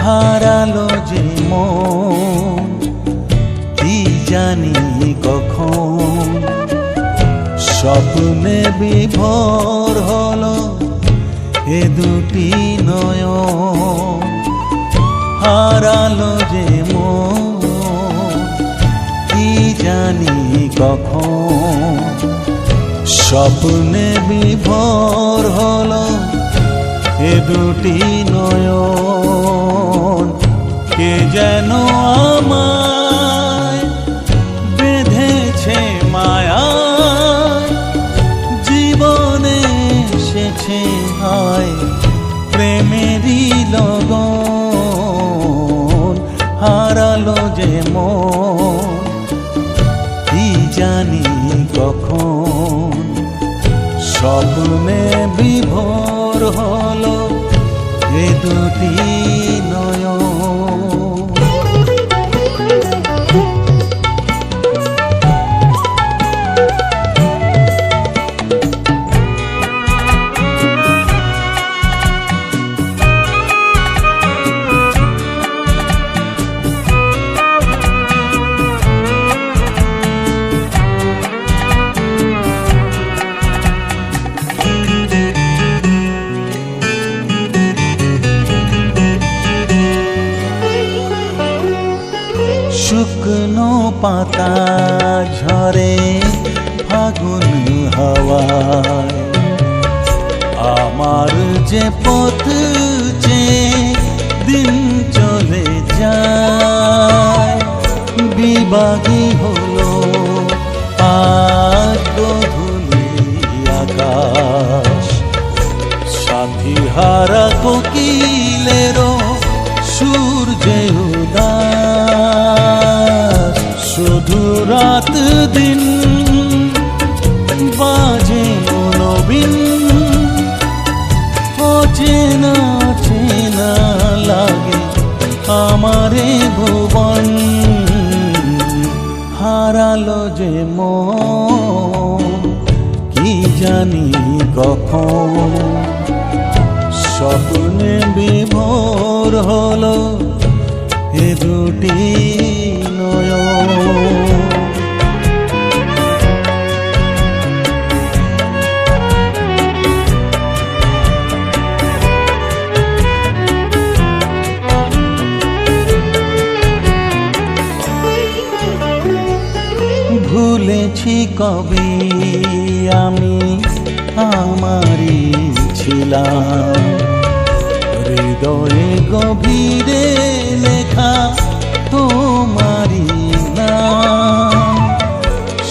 হারালো যে মন জানি কখন। স্বপ্নে বিভোর হল এ দুটি নয় হারালো যে কি জানি কখন। স্বপ্নে বিভোর হল এ দুটি নয় কে যেন আমার হারালো যে মন কি জানি কখন। স্বপ্নে বিভোর হলো এ দুটি নয়ন। শুকনো পাতা ঝরে ফাগুন হাওয়ায়। আমার যে পথ যে দিন চলে যায় বিবাগী হলো আজ আকাশ। সাথী হারা কোকিলেরও দিন, বাজে মনোবিন অচেনা চেনা লাগে আমারে ভুবন। হারালো যে কি জানি কখন। স্বপ্নে বিভোর হলো এ দুটি ভুলেছি কবে আমি আমারই ছিলাম। হৃদয়ে গভীরে লেখা তোমারই নাম।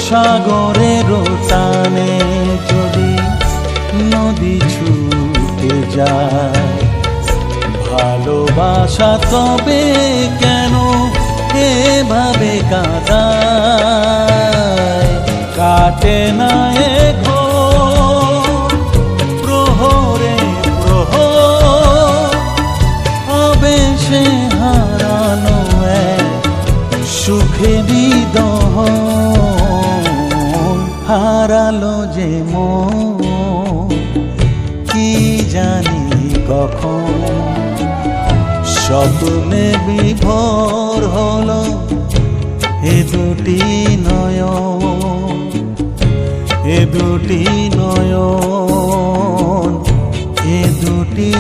সাগরের টানে যদি নদী ছুটে যায়, ভালোবাসা তবে কেন এভাবে কাদায়। কাটে না এখো প্রহরে প্রহর। আবেশে হারানো এক দহন হারালো যে মন, কি জানি কখন স্বপ্নে বিভোর হল এ দুটি নয় এ দুটি নয় এ দুটি